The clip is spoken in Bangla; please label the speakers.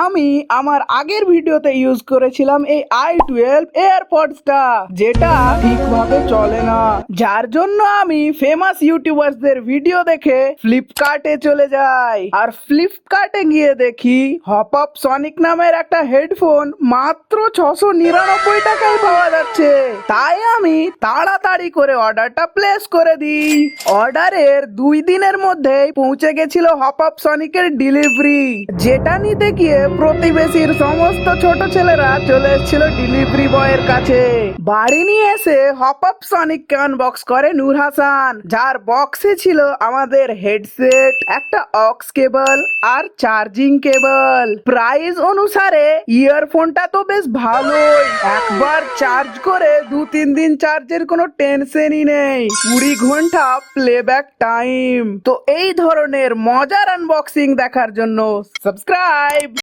Speaker 1: আমি আমার আগের ভিডিওতে ইউজ করেছিলাম এই আই টুয়েলভ এয়ারপডসটা যেটা ঠিকভাবে চলে না। যার জন্য আমি ফেমাস ইউটিউবারদের ভিডিও দেখে ফ্লিপকার্টে চলে যাই। আর ফ্লিপকার্টে গিয়ে দেখি হপ আপ সনিক নামের একটা হেডফোন মাত্র ছশো নিরানব্বই টাকায় পাওয়া যাচ্ছে। তাই আমি তাড়াতাড়ি করে অর্ডারটা প্লেস করে দিই। অর্ডারের দুই দিনের মধ্যেই পৌঁছে গেছিল হপ আপ সনিকের ডেলিভারি যেটা নিতে গিয়ে প্রতিবেশীর সমস্ত ছোট ছেলেরা চলে এসেছিল ডেলিভারি বয়ের কাছে। বাড়ি নিয়ে এসে হপ আপ সনিককে আনবক্স করে নূর হাসান, যার বক্সে ছিল আমাদের হেডসেট একটা অক্স কেবল আর চার্জিং কেবল প্রাইস অনুসারে ইয়ারফোনটা তো বেশ ভালোই। একবার চার্জ করে দু তিন দিন চার্জের কোনো টেনশনই নেই। কুড়ি ঘণ্টা প্লেব্যাক টাইম তো এই ধরনের মজার আনবক্সিং দেখার জন্য সাবস্ক্রাইব